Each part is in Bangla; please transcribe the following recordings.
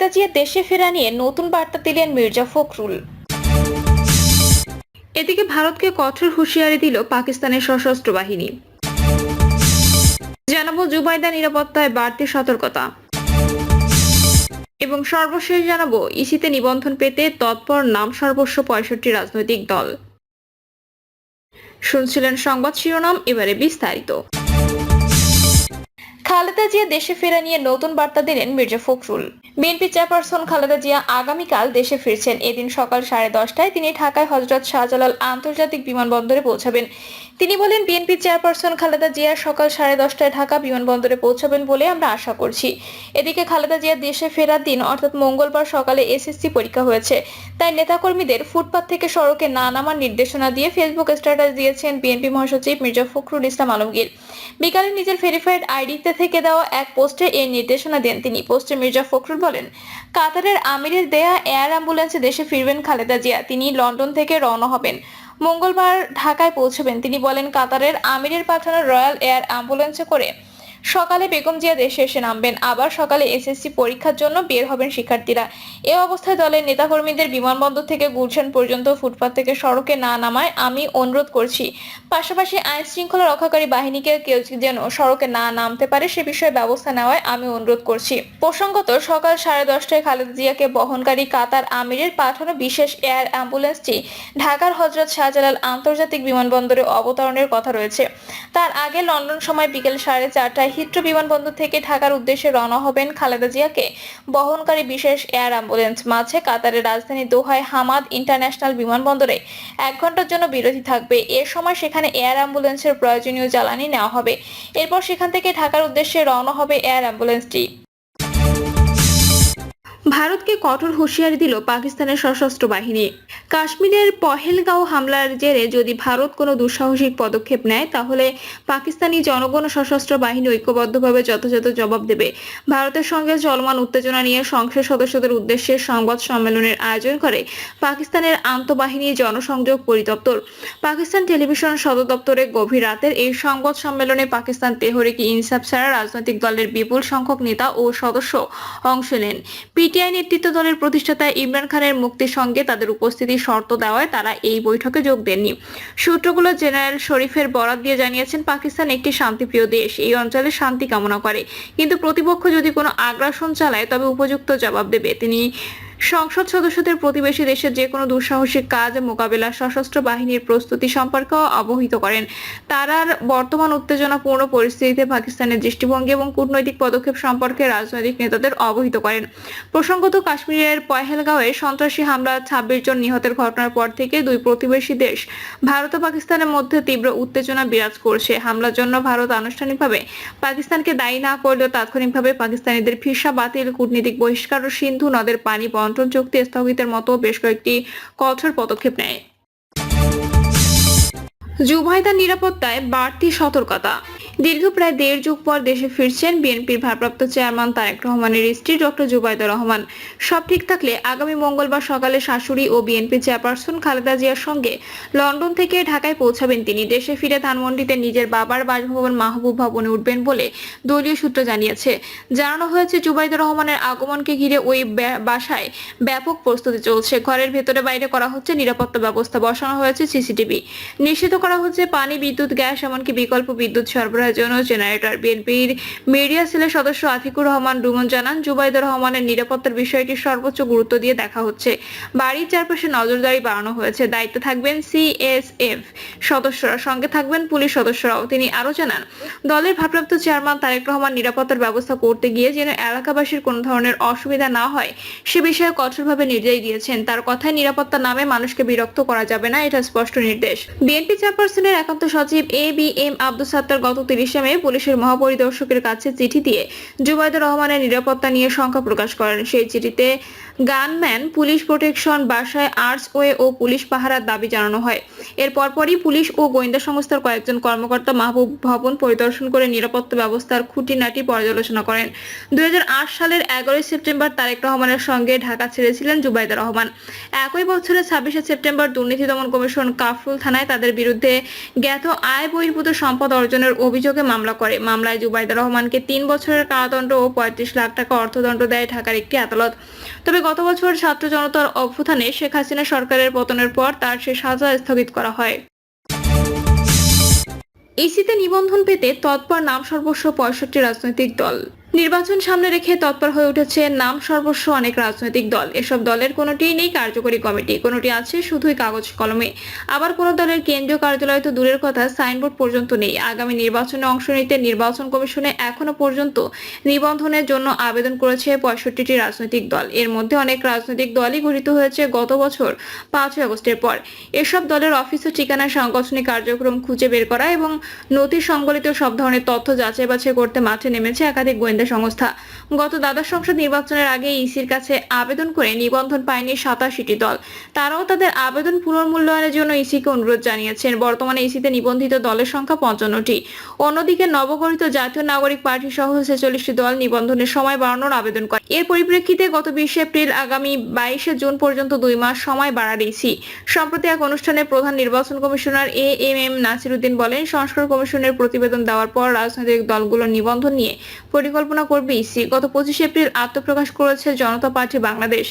খালেদা জিয়া দেশে ফেরা নিয়ে নতুন বার্তা দিলেন মির্জা ফখরুল। এদিকে ভারতকে কঠোর হুঁশিয়ারি দিল পাকিস্তানের সশস্ত্র বাহিনী। জানাব জুবাইদা নিরাপত্তায় বাড়তি সতর্কতা। এবং সর্বশেষ জানাব, ইসিতে নিবন্ধন পেতে তৎপর নাম সর্বস্ব পঁয়ষট্টি রাজনৈতিক দল। শুনছিলেন সংবাদ শিরোনাম, এবারে বিস্তারিত। খালেদা জিয়া দেশে ফেরা নিয়ে নতুন বার্তা দিলেন মির্জা ফখরুল। বিএনপি চেয়ারপারসন খালেদা জিয়া আগামীকাল দেশে ফিরছেন। এদিন সকাল সাড়ে দশটায় তিনি ঢাকায় হজরত শাহজালাল আন্তর্জাতিক বিমানবন্দরে পৌঁছাবেন। তিনি বলেন, বিএনপি চেয়ারপারসন খালেদা জিয়া সকাল সাড়ে দশটায় ঢাকা বিমানবন্দরে পৌঁছাবেন বলে আমরা আশা করছি। এদিকে খালেদা জিয়া দেশে ফেরার দিন, অর্থাৎ মঙ্গলবার সকালে এসএসসি পরীক্ষা হয়েছে। তাই নেতাকর্মীদের ফুটপাত থেকে সড়কে না নামার নির্দেশনা দিয়ে ফেসবুক স্ট্যাটাস দিয়েছেন বিএনপি মহাসচিব মির্জা ফখরুল ইসলাম আলমগীর। বিকালে নিজের ভেরিফাইড আইডিতে থেকে দেওয়া এক পোস্টে এই নির্দেশনা দেন তিনি। পোস্টে মির্জা ফখরুল বলেন, কাতারের আমিরের দেয়া এয়ার অ্যাম্বুলেন্সে দেশে ফিরবেন খালেদা জিয়া। তিনি লন্ডন থেকে রওনা হবেন। মঙ্গলবার ঢাকায় পৌঁছবেন। তিনি বলেন, কাতারের আমিরের পাঠানো রয়্যাল এয়ার অ্যাম্বুলেন্সে করে সকালে বেগম জিয়া দেশে এসে নামবেন। আবার সকালে এসএসসি পরীক্ষার জন্য বের হবেন শিক্ষার্থীরা। এ অবস্থায় দলের নেতাকর্মীদের বিমানবন্দর থেকে গুলশান পর্যন্ত ফুটপাত থেকে সড়কে না নামায় আমি অনুরোধ করছি। পাশাপাশি আইন শৃঙ্খলা রক্ষাকারী বাহিনীকে কেউ যেন সড়কে না নামতে পারে সে বিষয়ে ব্যবস্থা নেওয়ায় আমি অনুরোধ করছি। প্রসঙ্গত, সকাল সাড়ে দশটায় খালেদা জিয়াকে বহনকারী কাতার আমিরের পাঠানো বিশেষ এয়ার অ্যাম্বুলেন্সটি ঢাকার হজরত শাহজালাল আন্তর্জাতিক বিমানবন্দরে অবতরণের কথা রয়েছে। তার আগে লন্ডন সময় বিকেল সাড়ে চারটায় হিথ্রো বিমানবন্দর থেকে ঢাকার উদ্দেশ্যে রওনা হবেন খালেদা জিয়াকে। বহনকারী বিশেষ এয়ার অ্যাম্বুলেন্স মাঝে কাতারের রাজধানী দোহায় হামাদ ইন্টারন্যাশনাল বিমানবন্দরে এক ঘণ্টার জন্য বিরতি থাকবে। এ সময় সেখানে এয়ার অ্যাম্বুলেন্সের প্রয়োজনীয় জ্বালানি নেওয়া হবে। এরপর সেখান থেকে ঢাকার উদ্দেশ্যে রওনা হবে এয়ার অ্যাম্বুলেন্সটি। ভারতকে কঠোর হুঁশিয়ারি দিল পাকিস্তানের সশস্ত্র বাহিনী। কাশ্মীরের পহেলগাঁও হামলার জেরে যদি ভারত কোনো দুঃসাহসিক পদক্ষেপ নেয়, তাহলে পাকিস্তানি জনগণ সশস্ত্র বাহিনী ঐক্যবদ্ধভাবে যথাযথ জবাব দেবে। ভারতের সঙ্গে চলমান উত্তেজনা নিয়ে সংসদ সদস্যদের উদ্দেশ্যে সংবাদ সম্মেলনের আয়োজন করে পাকিস্তানের আন্তঃবাহিনী জনসংযোগ পরিদপ্তর। পাকিস্তান টেলিভিশন সদর দপ্তরে গভীর রাতের এই সংবাদ সম্মেলনে পাকিস্তান তেহরিকি ইনসাফ ছাড়া রাজনৈতিক দলের বিপুল সংখ্যক নেতা ও সদস্য অংশ নেন। পিটিআই নেতৃত্ব দলের প্রতিষ্ঠাতা ইমরান খানের মুক্তির সঙ্গে তাদের উপস্থিতি শর্ত দেওয়ায় তারা এই বৈঠকে যোগ দেননি। সূত্রগুলো জেনারেল শরীফের বরাত দিয়ে জানিয়েছেন, পাকিস্তান একটি শান্তিপ্রিয় দেশ, এই অঞ্চলে শান্তি কামনা করে। কিন্তু প্রতিপক্ষ যদি কোনো আগ্রাসন চালায়, তবে উপযুক্ত জবাব দেবে। তিনি সংসদ সদস্যদের প্রতিবেশী দেশের যে কোনো দুঃসাহসিক কাজ মোকাবেলা সশস্ত্র বাহিনীর প্রস্তুতি সম্পর্কেও অবহিত করেন। তারার বর্তমান উত্তেজনাপূর্ণ পরিস্থিতিতে পাকিস্তানের দৃষ্টিভঙ্গি এবং কূটনৈতিক পদক্ষেপ সম্পর্কে রাজনৈতিক নেতাদের অবহিত করেন। প্রসঙ্গত, কাশ্মীরের পহেলগাঁওয়ে সন্ত্রাসী হামলা ছাব্বিশ জন নিহতের ঘটনার পর থেকে দুই প্রতিবেশী দেশ, ভারত ও পাকিস্তানের মধ্যে তীব্র উত্তেজনা বিরাজ করছে। হামলার জন্য ভারত আনুষ্ঠানিকভাবে পাকিস্তানকে দায়ী না করলেও তাৎক্ষণিকভাবে পাকিস্তানিদের ভিসা বাতিল, কূটনীতিক বহিষ্কার ও সিন্ধু নদের পানি বন্টন চুক্তি স্থগিতের মতো বেশ কয়েকটি কঠোর পদক্ষেপ নেয়। জুবাইদার নিরাপত্তায় বাড়তি সতর্কতা। দীর্ঘ প্রায় দেড় যুগ পর দেশে ফিরছেন বিএনপির ভারপ্রাপ্ত চেয়ারম্যান তারেক রহমানের স্ত্রী ডক্টর জুবাইদা রহমান। সব ঠিক থাকলে আগামী মঙ্গলবার সকালে শাশুড়ি ও বিএনপি চেয়ারপারসন খালেদা জিয়ার সঙ্গে লন্ডন থেকে ঢাকায় পৌঁছাবেন তিনি। দেশে ফিরে ধানমন্ডিতে নিজের বাবার বাসভবন মাহবুব ভবনে উঠবেন বলে দলীয় সূত্র জানিয়েছে। জানানো হয়েছে, জুবাইদা রহমানের আগমনকে ঘিরে ওই বাসায় ব্যাপক প্রস্তুতি চলছে। ঘরের ভেতরে বাইরে করা হচ্ছে নিরাপত্তা ব্যবস্থা, বসানো হয়েছে সিসিটিভি। নিষিদ্ধ করা হচ্ছে পানি, বিদ্যুৎ, গ্যাস, এমনকি বিকল্প বিদ্যুৎ সরবরাহের জন্য জেনারেটর বিএনপির মিডিয়া সেলের সদস্য আতিকুর রহমান ডুমন জানান জুবাইদুর রহমানের নিরাপত্তার বিষয়টি সর্বোচ্চ গুরুত্ব দিয়ে দেখা হচ্ছে। বাড়ির চারপাশে নজরদারি বাড়ানো হয়েছে। দায়িত্ব থাকবেন সিএসএফ সদস্যরা। সঙ্গে থাকবেন পুলিশ সদস্যরাও। তিনি আরও জানান, দলের ভারপ্রাপ্ত চেয়ারম্যান তারেক রহমান নিরাপত্তার ব্যবস্থা করতে গিয়ে যেন এলাকাবাসীর কোনো ধরনের অসুবিধা না হয়, সে বিষয়ে কঠোরভাবে নির্দেশ দিয়েছেন। তার কথায় নিরাপত্তা নামে মানুষকে বিরক্ত করা যাবে না, এটা স্পষ্ট নির্দেশ। বিএনপি চেয়ারপারসনের একান্ত সচিব A B M Abdul Sattar গত তিরিশে মে পুলিশের মহাপরিদর্শকের কাছে চিঠি দিয়ে জুবাইদুর রহমানের নিরাপত্তা নিয়ে শঙ্কা প্রকাশ করেন। সেই চিঠিতে গানম্যান, পুলিশ প্রোটেকশন, বাসায় আর্টস ওয়ে ও পুলিশ পাহারার দাবি জানানো হয়। এর পরপরই পুলিশ ও গোয়েন্দা সংস্থার কয়েকজন কর্মকর্তা মাহবুব ভবন পরিদর্শন করে নিরাপত্তা ব্যবস্থার খুঁটিনাটি পর্যালোচনা করেন। দুই হাজার আট সালের এগারোই সেপ্টেম্বর তারেক রহমানের সঙ্গে ঢাকা ছেড়েছিলেন জুবাইদা রহমান। একই বছরের ছাব্বিশে সেপ্টেম্বর দুর্নীতি দমন কমিশন কাফরুল থানায় তাদের বিরুদ্ধে জ্ঞাত আয় বহির্ভূত সম্পদ অর্জনের অভিযোগ অভিযোগে মামলা করে। মামলায় জুবাইদা রহমানকে তিন বছরের কারাদণ্ড ও পঁয়ত্রিশ লাখ টাকা অর্থদণ্ড দেয় ঢাকার একটি আদালত। তবে গত বছর ছাত্র জনতার অভ্যুত্থানে শেখ হাসিনা সরকারের পতনের পর তার সে সাজা স্থগিত করা হয়। ইসিতে নিবন্ধন পেতে তৎপর নাম সর্বস্ব পঁয়ষট্টি রাজনৈতিক দল। নির্বাচন সামনে রেখে তৎপর হয়ে উঠেছে নাম সর্বস্ব অনেক রাজনৈতিক দল। এসব দলের কোনোটিই নেই কার্যকরী কমিটি। কোনোটি আছে শুধুই কাগজ কলমে। আবার কোনো দলের কেন্দ্রীয় কার্যালয় তো দূরের কথা, সাইনবোর্ড পর্যন্ত নেই। আগামী নির্বাচনে অংশ নিতে নির্বাচন কমিশনে এখনও পর্যন্ত নিবন্ধনের জন্য আবেদন করেছে পঁয়ষট্টিটি রাজনৈতিক দল। এর মধ্যে অনেক রাজনৈতিক দলই গঠিত হয়েছে গত বছর, পাঁচই আগস্টের পর। এসব দলের অফিস ও ঠিকানা, সাংগঠনিক কার্যক্রম খুঁজে বের করা এবং নথি সংবলিত সব ধরনের তথ্য যাচাই বাছাই করতে মাঠে নেমেছে একাধিক গোয়েন্দা সংস্থা। গত দ্বাদশ সংসদ নির্বাচনের আগে ইসির কাছে আবেদন করে নিবন্ধন পায়নি সাতাশিটি দল। তারাও তাদের আবেদন পুনর্মূল্যায়নের জন্য ইসিকে অনুরোধ জানিয়েছেন। বর্তমানে ইসিতে নিবন্ধিত দলের সংখ্যা পঞ্চান্নটি। অন্যদিকে নবগঠিত জাতীয় নাগরিক পার্টি সহ ছেচল্লিশটি দল নিবন্ধনের সময় বাড়ানোর আবেদন করে। এর পরিপ্রেক্ষিতে গত বিশে এপ্রিল আগামী বাইশে জুন পর্যন্ত দুই মাস সময় বাড়ার ইসি। সম্প্রতি এক অনুষ্ঠানে প্রধান নির্বাচন commissioner A M M Nasiruddin বলেন, সংস্কার কমিশনের প্রতিবেদন দেওয়ার পর রাজনৈতিক দলগুলোর নিবন্ধন নিয়ে পরিকল্পনা করবে? ইসি গত পঁচিশে এপ্রিল আত্মপ্রকাশ করেছে জনতা পার্টি বাংলাদেশ।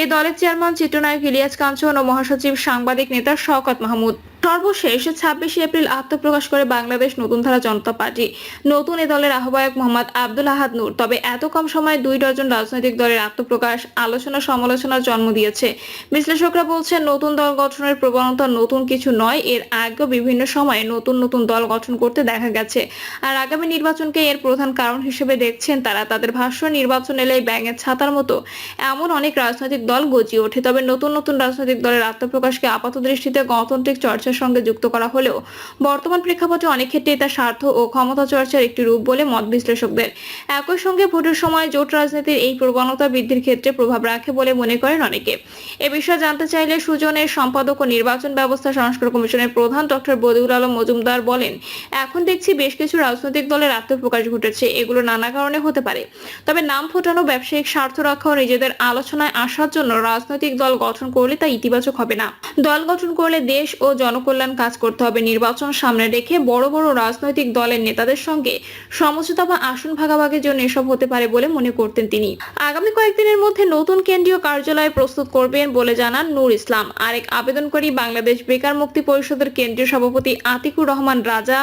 এ দলের চেয়ারম্যান, চিত্রনায়ক ইলিয়াস কাঞ্চন ও মহাসচিব সাংবাদিক নেতা শওকত মাহমুদ। সর্বশেষ ছাব্বিশে এপ্রিল আত্মপ্রকাশ করে বাংলাদেশ নতুন ধারা জনতা পার্টি। নতুন এ দলের আহ্বায়ক মোহাম্মদ আব্দুল আহাদ নূর। তবে এত কম সময়ে দুই ডজন রাজনৈতিক দলের আত্মপ্রকাশ, আলোচনা, সমালোচনার জন্ম দিয়েছে। বিশ্লেষকরা বলছেন, নতুন দল গঠনের প্রবণতা নতুন কিছু নয়, এর আগেও বিভিন্ন সময়ে নতুন নতুন দল গঠন করতে দেখা গেছে। আর আগামী নির্বাচনকে এর প্রধান কারণ হিসেবে দেখছেন তারা। তাদের ভাষ্য, নির্বাচন এলে ব্যাঙের ছাতার মতো এমন অনেক রাজনৈতিক দল গজিয়ে ওঠে। তবে নতুন নতুন রাজনৈতিক দলের আত্মপ্রকাশকে আপাত দৃষ্টিতে গণতান্ত্রিক চর্চার সঙ্গে যুক্ত করা হলেও বর্তমান প্রেক্ষাপটে অনেক ক্ষেত্রে এটা স্বার্থ ও ক্ষমতা চর্চার একটি রূপ বলে মত বিশ্লেষকদের। একই সঙ্গে ভোটের সময় জোট রাজনীতির এই প্রবণতা বৃদ্ধির ক্ষেত্রে প্রভাব রাখে বলে মনে করেন অনেকে। এ বিষয়ে জানতে চাইলে সুজনের সম্পাদক ও নির্বাচন ব্যবস্থা সংস্কার কমিশনের প্রধান ডক্টর বদিউল আলম মজুমদার বলেন, এখন দেখছি বেশ কিছু রাজনৈতিক দলের আত্মপ্রকাশ ঘটেছে, এগুলো নানা কারণে হতে পারে। তবে নাম ফোটানো ব্যবসায়িক স্বার্থ রক্ষা ও নিজেদের আলোচনায় আসার জন্য রাজনৈতিক দল গঠন করলে তা ইতিবাচক হবে না। দল গঠন করলে দেশ ও জনকল্যাণ কাজ করতে হবে। নির্বাচন সামনে রেখে বড় বড় রাজনৈতিক দলের নেতাদের সঙ্গে সমঝোতা বা আসন ভাগাভাগির জন্য এসব হতে পারে বলে মনে করতেন তিনি। আগামী কয়েকদিনের মধ্যে নতুন কেন্দ্রীয় কার্যালয় প্রস্তুত করবেন বলে জানান নূর ইসলাম। আরেক আবেদনকারী বাংলাদেশ বেকার মুক্তি পরিষদের কেন্দ্রীয় সভাপতি আতিকুর রহমান রাজা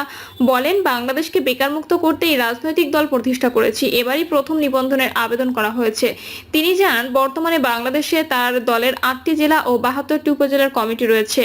বলেন, বাংলাদেশকে বেকার মুক্ত করতেই রাজনৈতিক দল প্রতিষ্ঠা করেছি। এবারই প্রথম নিবন্ধনের আবেদন করা হয়েছে। তিনি জানান, বর্তমানে বাংলাদেশে তার দলের আটটি জেলা ও বাহাত্তরটি উপজেলার কমিটি রয়েছে।